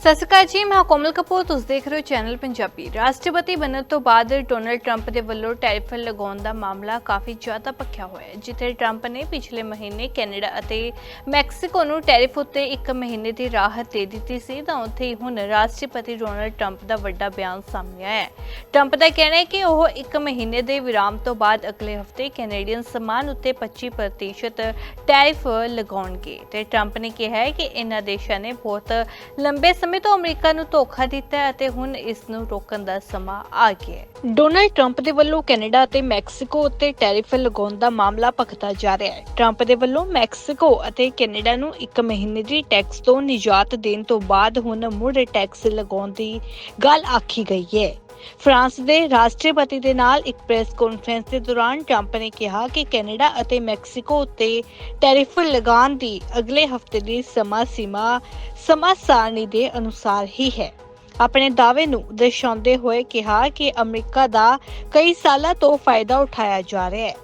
ਸਤਿ ਸ਼੍ਰੀ ਅਕਾਲ ਜੀ, ਮੈਂ ਕੋਮਲ ਕਪੂਰ, ਤੁਸੀਂ ਦੇਖ ਰਹੇ ਹੋ ਚੈਨਲ ਪੰਜਾਬੀ। ਰਾਸ਼ਟਰਪਤੀ ਬਣਨ ਤੋਂ ਬਾਅਦ ਡੋਨਲਡ ਟਰੰਪ ਦੇ ਵੱਲੋਂ ਟੈਰਿਫ ਲਗਾਉਣ ਦਾ ਮਾਮਲਾ ਕਾਫੀ ਜ਼ਿਆਦਾ ਭਖਿਆ ਹੋਇਆ ਹੈ, ਜਿੱਥੇ ਟਰੰਪ ਨੇ ਪਿਛਲੇ ਮਹੀਨੇ ਕੈਨੇਡਾ ਅਤੇ ਮੈਕਸੀਕੋ ਨੂੰ ਟੈਰਿਫ ਉੱਤੇ ਇੱਕ ਮਹੀਨੇ ਦੀ ਰਾਹਤ ਦੇ ਦਿੱਤੀ ਸੀ, ਤਾਂ ਉੱਥੇ ਹੀ ਹੁਣ ਰਾਸ਼ਟਰਪਤੀ ਡੋਨਲਡ ਟਰੰਪ ਦਾ ਵੱਡਾ ਬਿਆਨ ਸਾਹਮਣੇ ਆਇਆ ਹੈ। ਟਰੰਪ ਦਾ ਕਹਿਣਾ ਹੈ ਕਿ ਉਹ ਇੱਕ ਮਹੀਨੇ ਦੇ ਵਿਰਾਮ ਤੋਂ ਬਾਅਦ ਅਗਲੇ ਹਫ਼ਤੇ ਕੈਨੇਡੀਅਨ ਸਮਾਨ ਉੱਤੇ 25% ਟੈਰਿਫ ਲਗਾਉਣਗੇ, ਤੇ ਟਰੰਪ ਨੇ ਕਿਹਾ ਹੈ ਕਿ ਇਹਨਾਂ ਦੇਸ਼ਾਂ ਨੇ ਬਹੁਤ ਲੰਬੇ ਸਮੇਂ ਤੋਂ ਅਮਰੀਕਾ ਨੂੰ ਧੋਖਾ ਦਿੱਤਾ ਹੈ ਅਤੇ ਹੁਣ ਇਸ ਨੂੰ ਰੋਕਣ ਦਾ ਸਮਾਂ ਆ ਗਿਆ ਹੈ। ਡੋਨਲਡ ਟਰੰਪ ਦੇ ਵੱਲੋਂ ਕੈਨੇਡਾ ਅਤੇ ਮੈਕਸੀਕੋ ਉੱਤੇ ਟੈਰਿਫ ਲਗਾਉਣ ਦਾ ਮਾਮਲਾ ਭਖਦਾ ਜਾ ਰਿਹਾ ਹੈ। ਟਰੰਪ ਦੇ ਵੱਲੋਂ ਮੈਕਸੀਕੋ ਅਤੇ ਕੈਨੇਡਾ ਨੂੰ ਇੱਕ ਮਹੀਨੇ ਦੀ ਟੈਕਸ ਤੋਂ ਨਿਜਾਤ ਦੇਣ ਤੋਂ ਬਾਅਦ ਹੁਣ ਮੁੜ ਟੈਕਸ ਲਗਾਉਣ ਦੀ ਗੱਲ ਆਖੀ ਗਈ ਹੈ। ਫਰਾਂਸ ਦੇ ਰਾਸ਼ਟਰਪਤੀ ਦੇ ਨਾਲ ਇੱਕ ਪ੍ਰੈਸ ਕਾਨਫਰੰਸ ਦੇ ਦੌਰਾਨ ਟਰੰਪ ਨੇ ਕਿਹਾ ਕਿ ਕੈਨੇਡਾ ਅਤੇ ਮੈਕਸੀਕੋ ਉੱਤੇ ਟੈਰਿਫ ਲਗਾਉਣ ਦੀ ਅਗਲੇ ਹਫ਼ਤੇ ਦੀ ਸਮਾਂ ਸੀਮਾ ਸਮਾਂ ਸਾਰਣੀ ਦੇ ਅਨੁਸਾਰ ਹੀ ਹੈ। ਆਪਣੇ ਦਾਅਵੇ ਨੂੰ ਦਰਸਾਉਂਦੇ ਹੋਏ ਕਿਹਾ ਕਿ ਅਮਰੀਕਾ ਦਾ ਕਈ ਸਾਲਾਂ ਤੋਂ ਫਾਇਦਾ ਉਠਾਇਆ ਜਾ ਰਿਹਾ ਹੈ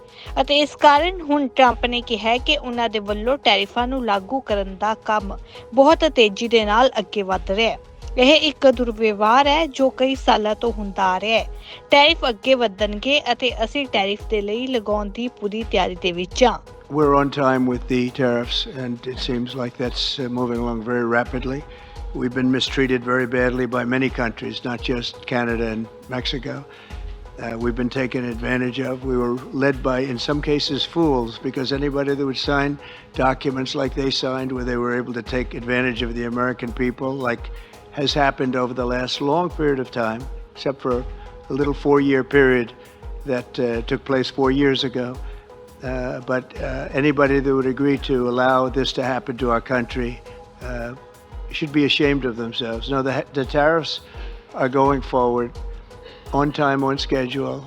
ਅਤੇ ਇਸ ਕਾਰਨ ਹੁਣ ਟਰੰਪ ਨੇ ਕਿਹਾ ਕਿ ਉਹਨਾਂ ਦੇ ਵੱਲੋਂ ਟੈਰਿਫਾਂ ਨੂੰ ਲਾਗੂ ਕਰਨ ਦਾ ਕੰਮ ਬਹੁਤ ਤੇਜ਼ੀ ਦੇ ਨਾਲ ਅੱਗੇ ਵੱਧ ਰਿਹਾ ਹੈ। ਇਹ ਇੱਕ ਦੁਰਵਿਵਹਾਰ ਹੈ ਜੋ ਕਈ ਸਾਲਾਂ ਤੋਂ ਹੁੰਦਾ ਆ ਰਿਹਾ ਹੈ ਟੈਰਿਫ ਅੱਗੇ ਵਧਣਗੇ ਅਤੇ ਅਸੀਂ ਟੈਰਿਫ ਦੇ ਲਈ ਲਗਾਉਣ ਦੀ ਪੂਰੀ ਤਿਆਰੀ ਦੇ ਵਿੱਚ ਹਾਂ We're on time with the tariffs, and it seems like that's uh, moving along very rapidly. We've been mistreated very badly by many countries, not just Canada and Mexico. Uh, we've been taken advantage of. We were led by, in some cases, fools, because anybody that would sign documents like they signed, where they were able to take advantage of the American people, like has happened over the last long period of time, except for a little four year period that uh, took place four years ago. Uh, but uh, anybody that would agree to allow this to happen to our country uh, should be ashamed of themselves. No, the, the tariffs are going forward on time, on schedule.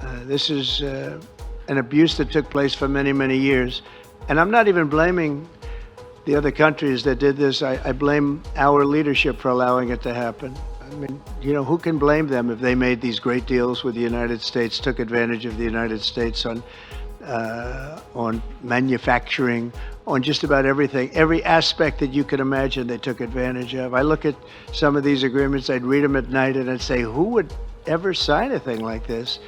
Uh, this is uh, an abuse that took place for many, many years. And I'm not even blaming the other countries that did this. I, I blame our leadership for allowing it to happen. I mean, you know, who can blame them if they made these great deals with the United States, took advantage of the United States on uh, on manufacturing, on just about everything, every aspect that you could imagine, they took advantage of. I look at some of these agreements, I'd read them at night, and I'd say, who would ever sign a thing like this?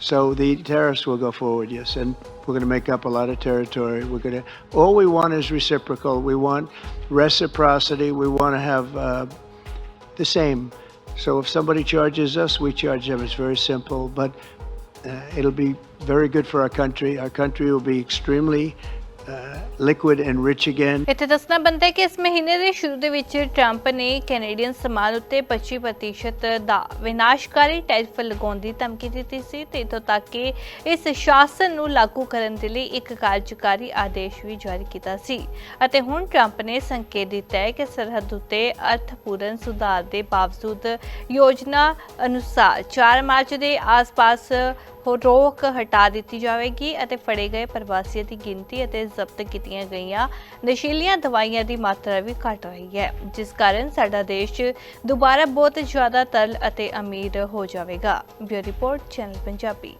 So the tariffs will go forward, yes, and we're going to make up a lot of territory. We're going to. All we want is reciprocal. We want reciprocity. We want to have uh, the same. So if somebody charges us, we charge them. It's very simple, but uh, it'll be very good for our country. Our country will be extremely uh, liquid and rich ਇੱਥੇ ਦੱਸਣਾ ਬਣਦਾ ਕਿ ਇਸ ਮਹੀਨੇ ਦੇ ਸ਼ੁਰੂ ਦੇ ਵਿੱਚ ਟਰੰਪ ਨੇ ਕੈਨੇਡੀਅਨ ਸਮਾਨ ਉੱਤੇ 25% ਦਾ ਵਿਨਾਸ਼ਕਾਰੀ ਟੈਰਿਫ ਲਗਾਉਣ ਦੀ ਧਮਕੀ ਦਿੱਤੀ ਸੀ ਤੇ ਇਤੋਂ ਤੱਕ ਕਿ ਇਸ ਸ਼ਾਸਨ ਨੂੰ ਲਾਗੂ ਕਰਨ ਦੇ ਲਈ ਇੱਕ ਕਾਰਜਕਾਰੀ ਆਦੇਸ਼ ਵੀ ਜਾਰੀ ਕੀਤਾ ਸੀ। ਅਤੇ ਹੁਣ ਟਰੰਪ ਨੇ ਸੰਕੇਤ ਦਿੱਤਾ ਹੈ ਕਿ ਸਰਹੱਦ ਉੱਤੇ ਅਰਥਪੂਰਨ ਸੁਧਾਰ ਦੇ ਬਾਵਜੂਦ ਯੋਜਨਾ ਅਨੁਸਾਰ 4 ਮਾਰਚ ਦੇ ਆਸ-ਪਾਸ ਰੋਕ ਹਟਾ ਦਿੱਤੀ ਜਾਵੇਗੀ ਅਤੇ ਫੜੇ ਗਏ ਪ੍ਰਵਾਸੀਆਂ ਦੀ ਗਿਣਤੀ ਅਤੇ ਜ਼ਬਤ ਕੀਤੀਆਂ ਗਈਆਂ ਨਸ਼ੀਲੀਆਂ ਦਵਾਈਆਂ ਦੀ ਮਾਤਰਾ ਵੀ ਘਟ ਰਹੀ ਹੈ, ਜਿਸ ਕਾਰਨ ਸਾਡਾ ਦੇਸ਼ ਦੁਬਾਰਾ ਬਹੁਤ ਜ਼ਿਆਦਾ ਤਰਲ ਅਤੇ ਅਮੀਰ ਹੋ ਜਾਵੇਗਾ। Bureau report, channel Punjabi.